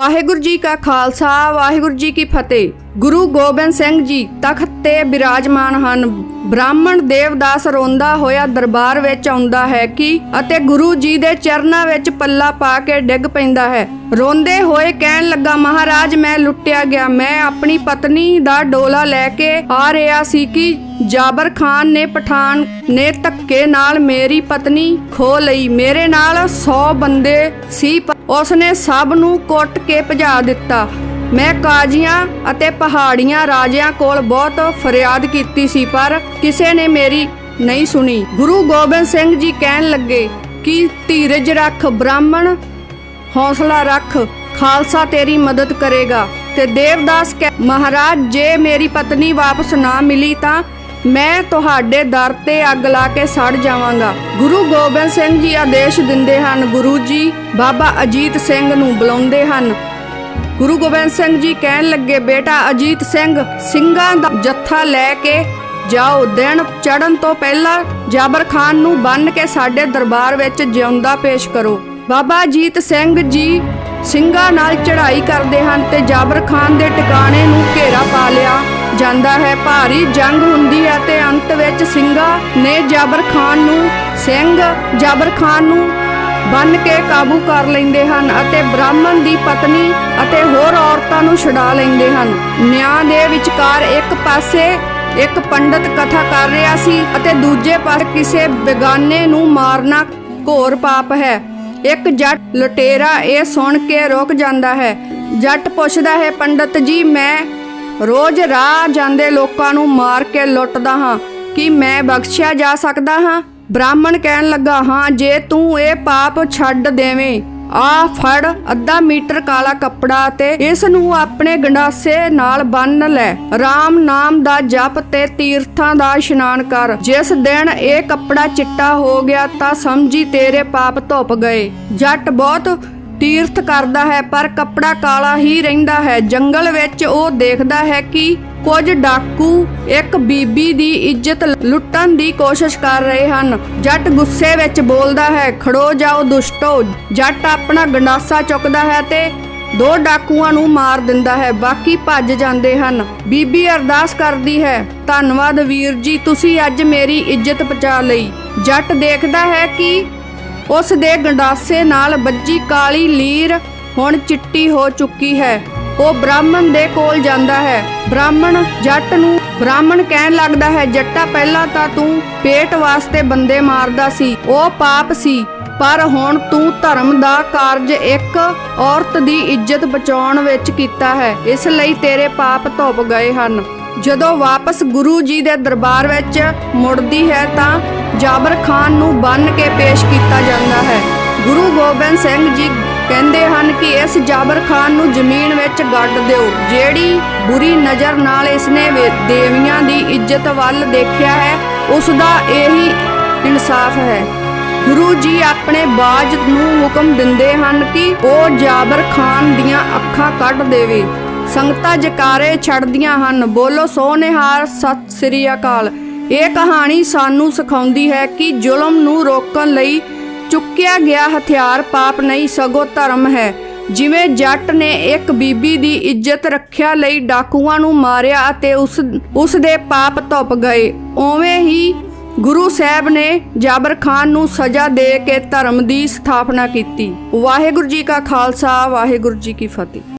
ਵਾਹਿਗੁਰੂ ਜੀ ਕਾ ਖਾਲਸਾ, ਵਾਹਿਗੁਰੂ ਜੀ ਕੀ ਫਤਿਹ। ਗੁਰੂ ਗੋਬਿੰਦ ਸਿੰਘ ਜੀ ਤਖਤ ਤੇ ਬਿਰਾਜਮਾਨ ਹਨ। ਬ੍ਰਾਹਮਣ ਦੇਵਦਾਸ ਰੋਂਦਾ ਹੋਇਆ ਦਰਬਾਰ ਵਿੱਚ ਆਉਂਦਾ ਹੈ ਕਿ ਅਤੇ ਗੁਰੂ ਜੀ ਦੇ ਚਰਨਾਂ ਵਿੱਚ ਪੱਲਾ ਪਾ ਕੇ ਡਿੱਗ ਪੈਂਦਾ ਹੈ। ਰੋਂਦੇ ਹੋਏ ਕਹਿਣ ਲੱਗਾ, ਮਹਾਰਾਜ, ਮੈਂ ਲੁੱਟਿਆ ਗਿਆ। ਮੈਂ ਆਪਣੀ ਪਤਨੀ ਦਾ ਡੋਲਾ ਲੈ ਕੇ ਆ ਰਿਹਾ ਸੀ ਕਿ ਜਾਬਰ ਖਾਨ ਨੇ ਪਠਾਨ ਨੇ ਧੱਕੇ ਨਾਲ ਮੇਰੀ ਪਤਨੀ ਖੋ ਲਈ। ਮੇਰੇ ਨਾਲ 100 ਬੰਦੇ ਸੀ ਪਰ ਉਸਨੇ ਸਭ ਨੂੰ ਕੁੱਟ ਕੇ ਭਜਾ ਦਿੱਤਾ। ਮੈਂ ਕਾਜ਼ੀਆਂ ਅਤੇ ਪਹਾੜੀਆਂ ਰਾਜਿਆਂ ਕੋਲ ਬਹੁਤ ਫਰਿਆਦ ਕੀਤੀ ਸੀ, ਪਰ ਕਿਸੇ ਨੇ ਮੇਰੀ ਨਹੀਂ ਸੁਣੀ। ਗੁਰੂ ਗੋਬਿੰਦ ਸਿੰਘ ਜੀ ਕਹਿਣ ਲੱਗੇ ਕਿ, ਧੀਰਜ ਰੱਖ, ਬ੍ਰਾਹਮਣ, ਹੌਸਲਾ ਰੱਖ, ਖਾਲਸਾ ਤੇਰੀ ਮਦਦ ਕਰੇਗਾ ਤੇ ਦੇਵਦਾਸ ਕਹਿ ਮਹਾਰਾਜ, ਜੇ ਮੇਰੀ ਪਤਨੀ ਵਾਪਸ ਨਾ ਮਿਲੀ ਤਾਂ ਮੈਂ ਤੁਹਾਡੇ ਦਰ ਤੇ ਅੱਗ ਲਾ ਕੇ ਸੜ ਜਾਵਾਂਗਾ। ਗੁਰੂ ਗੋਬਿੰਦ ਸਿੰਘ ਜੀ ਆਦੇਸ਼ ਦਿੰਦੇ ਹਨ। ਗੁਰੂ ਜੀ ਬਾਬਾ ਅਜੀਤ ਸਿੰਘ ਨੂੰ ਬੁਲਾਉਂਦੇ ਹਨ। ਗੁਰੂ ਗੋਬਿੰਦ ਸਿੰਘ ਜੀ ਕਹਿਣ ਲੱਗੇ, ਬੇਟਾ ਅਜੀਤ ਸਿੰਘ, ਸਿੰਘਾਂ ਦਾ ਜੱਥਾ ਲੈ ਕੇ ਜਾਓ। ਦਿਨ ਚੜਨ ਤੋਂ ਪਹਿਲਾਂ ਜਾਬਰ ਖਾਨ ਨੂੰ ਬੰਨ ਕੇ ਸਾਡੇ ਦਰਬਾਰ ਵਿੱਚ ਜਿਉਂਦਾ ਪੇਸ਼ ਕਰੋ। ਬਾਬਾ ਅਜੀਤ ਸਿੰਘ ਜੀ ਸਿੰਘਾਂ ਨਾਲ ਚੜ੍ਹਾਈ ਕਰਦੇ ਹਨ ਤੇ ਜਾਬਰ ਖਾਨ ਦੇ ਟਿਕਾਣੇ ਨੂੰ ਘੇਰਾ ਪਾ ਲਿਆ। ਜਾਂਦਾ ਹੈ, ਭਾਰੀ ਜੰਗ ਹੁੰਦੀ ਹੈ ਤੇ ਅੰਤ ਵਿੱਚ ਸਿੰਘਾਂ ਨੇ ਜਾਬਰ ਖਾਨ ਨੂੰ, ਸਿੰਘ ਜਾਬਰ ਖਾਨ ਨੂੰ ਬੰਨ ਕੇ ਕਾਬੂ ਕਰ ਲੈਂਦੇ ਹਨ ਅਤੇ ਬ੍ਰਾਹਮਣ ਦੀ ਪਤਨੀ ਅਤੇ ਹੋਰ ਔਰਤਾਂ ਨੂੰ ਛੁਡਾ ਲੈਂਦੇ ਹਨ। ਨਿਆਂ ਦੇ ਵਿਚਕਾਰ ਇੱਕ ਪਾਸੇ ਇੱਕ ਪੰਡਤ ਕਥਾ ਕਰ ਰਿਹਾ ਸੀ ਅਤੇ ਦੂਜੇ ਪਾਸੇ ਕਿਸੇ ਬੇਗਾਨੇ ਨੂੰ ਮਾਰਨਾ ਘੋਰ ਪਾਪ ਹੈ। ਇੱਕ ਜੱਟ ਲਟੇਰਾ ਇਹ ਸੁਣ ਕੇ ਰੁਕ ਜਾਂਦਾ ਹੈ। ਜੱਟ ਪੁੱਛਦਾ ਹੈ, ਪੰਡਤ ਜੀ, ਮੈਂ ਰੋਜ਼ ਰਾਹ ਜਾਂਦੇ ਲੋਕਾਂ ਨੂੰ ਮਾਰ ਕੇ ਲੁੱਟਦਾ ਹਾਂ ਕਿ ਮੈਂ ਬਖਸ਼ਿਆ ਜਾ ਸਕਦਾ ਹਾਂ। ਬ੍ਰਾਹਮਣ ਕਹਿਣ ਲੱਗਾ, ਹਾਂ, ਜੇ ਤੂੰ ਇਹ ਪਾਪ ਛੱਡ ਦੇਵੇਂ, ਆ ਫੜ ਅੱਧਾ ਮੀਟਰ ਕਾਲਾ ਕੱਪੜਾ ਤੇ ਇਸ ਨੂੰ ਆਪਣੇ ਗੰਡਾਸੇ ਨਾਲ ਬੰਨ ਲੈ। RAM ਨਾਮ ਦਾ ਜਪ ਤੇ ਤੀਰਥਾਂ ਦਾ ਇਸ਼ਨਾਨ ਕਰ। ਜਿਸ ਦਿਨ ਇਹ ਕੱਪੜਾ ਚਿੱਟਾ ਹੋ ਗਿਆ ਤਾਂ ਸਮਝੀ ਤੇਰੇ ਪਾਪ ਧੁੱਪ ਗਏ। ਜੱਟ ਬਹੁਤ ਤੀਰਥ ਕਰਦਾ ਹੈ, ਪਰ ਕੱਪੜਾ ਕਾਲਾ ਹੀ ਰਹਿੰਦਾ ਹੈ। ਜੰਗਲ ਵਿੱਚ ਉਹ ਦੇਖਦਾ ਹੈ ਕਿ ਕੁਝ ਡਾਕੂ ਇੱਕ ਬੀਬੀ ਦੀ ਇੱਜ਼ਤ ਲੁੱਟਣ ਦੀ ਕੋਸ਼ਿਸ਼ ਕਰ ਰਹੇ ਹਨ। ਜੱਟ ਗੁੱਸੇ ਵਿੱਚ ਬੋਲਦਾ ਹੈ, ਖੜੋ ਜਾਓ ਦੁਸ਼ਟੋ। ਜੱਟ ਆਪਣਾ ਗੰਡਾਸਾ ਚੁੱਕਦਾ ਹੈ ਤੇ ਦੋ ਡਾਕੂਆਂ ਨੂੰ ਮਾਰ ਦਿੰਦਾ ਹੈ। ਬਾਕੀ ਭੱਜ ਜਾਂਦੇ ਹਨ। ਬੀਬੀ ਅਰਦਾਸ ਕਰਦੀ ਹੈ, ਧੰਨਵਾਦ ਵੀਰ ਜੀ, ਤੁਸੀਂ ਅੱਜ ਮੇਰੀ ਇੱਜ਼ਤ ਬਚਾ ਲਈ। ਜੱਟ ਦੇਖਦਾ ਹੈ ਕਿ ਉਸ ਦੇ ਗੰਡਾਸੇ ਨਾਲ ਵੱਜੀ ਕਾਲੀ ਲੀਰ ਹੁਣ ਚਿੱਟੀ ਹੋ ਚੁੱਕੀ ਹੈ। ਉਹ ਬ੍ਰਾਹਮਣ ਦੇ ਕੋਲ ਜਾਂਦਾ ਹੈ। ਬ੍ਰਾਹਮਣ ਜੱਟ ਨੂੰ ਬ੍ਰਾਹਮਣ ਕਹਿਣ ਲੱਗਦਾ ਹੈ, ਜੱਟਾ, ਪਹਿਲਾਂ ਤਾਂ ਤੂੰ ਪੇਟ ਵਾਸਤੇ ਬੰਦੇ ਮਾਰਦਾ ਸੀ, ਉਹ ਪਾਪ ਸੀ, ਪਰ ਹੁਣ ਤੂੰ ਧਰਮ ਦਾ ਕਾਰਜ ਇੱਕ ਔਰਤ ਦੀ ਇੱਜ਼ਤ ਬਚਾਉਣ ਵਿੱਚ ਕੀਤਾ ਹੈ। ਇਸ ਲਈ ਤੇਰੇ ਪਾਪ ਧੁੱਪ ਗਏ ਹਨ। ਜਦੋਂ ਵਾਪਸ ਗੁਰੂ ਜੀ ਦੇ ਦਰਬਾਰ ਵਿੱਚ ਮੁੜਦੀ ਹੈ ਤਾਂ ਜਾਬਰ ਖਾਨ ਨੂੰ ਬੰਨ ਕੇ ਪੇਸ਼ ਕੀਤਾ ਜਾਂਦਾ ਹੈ। ਗੁਰੂ ਗੋਬਿੰਦ ਸਿੰਘ ਜੀ ਕਹਿੰਦੇ ਹਨ ਕਿ ਇਸ ਜਾਬਰ ਖਾਨ ਨੂੰ ਜ਼ਮੀਨ ਵਿੱਚ ਗੱਡ ਦਿਓ, ਜਿਹੜੀ ਬੁਰੀ ਨਜ਼ਰ ਨਾਲ ਇਸਨੇ ਦੇਵੀਆਂ ਦੀ ਇੱਜ਼ਤ ਵੱਲ ਦੇਖਿਆ ਹੈ, ਉਸ ਦਾ ਇਹੀ ਇਨਸਾਫ ਹੈ। ਗੁਰੂ ਜੀ ਆਪਣੇ ਬਾਜ ਨੂੰ ਹੁਕਮ ਦਿੰਦੇ ਹਨ ਕਿ ਉਹ ਜਾਬਰ ਖਾਨ ਦੀਆਂ ਅੱਖਾਂ ਕੱਢ ਦੇਵੇ। ਸੰਗਤਾਂ ਜਕਾਰੇ ਛੱਡਦੀਆਂ ਹਨ, ਬੋਲੋ ਸੋਨਿਹਾਰ ਸਤਿ ਸ੍ਰੀ ਅਕਾਲ। ਇਹ ਕਹਾਣੀ ਸਾਨੂੰ ਸਿਖਾਉਂਦੀ ਹੈ ਕਿ ਜ਼ੁਲਮ ਨੂੰ ਰੋਕਣ ਲਈ ਚੁੱਕਿਆ ਗਿਆ ਹਥਿਆਰ ਪਾਪ ਨਹੀਂ, ਸਗੋਂ ਧਰਮ ਹੈ। ਜਿਵੇਂ ਜੱਟ ਨੇ ਇੱਕ ਬੀਬੀ ਦੀ ਇੱਜ਼ਤ ਰੱਖਿਆ ਲਈ ਡਾਕੂਆਂ ਨੂੰ ਮਾਰਿਆ ਅਤੇ ਉਸ ਉਸ ਦੇ ਪਾਪ ਧੁੱਪ ਗਏ। ਉਵੇਂ ਹੀ ਗੁਰੂ ਸਾਹਿਬ ਨੇ ਜਾਬਰ ਖਾਨ ਨੂੰ ਸਜ਼ਾ ਦੇ ਕੇ ਧਰਮ ਦੀ ਸਥਾਪਨਾ ਕੀਤੀ। ਵਾਹਿਗੁਰੂ ਜੀ ਕਾ ਖਾਲਸਾ, ਵਾਹਿਗੁਰੂ ਜੀ ਕੀ ਫਤਿਹ।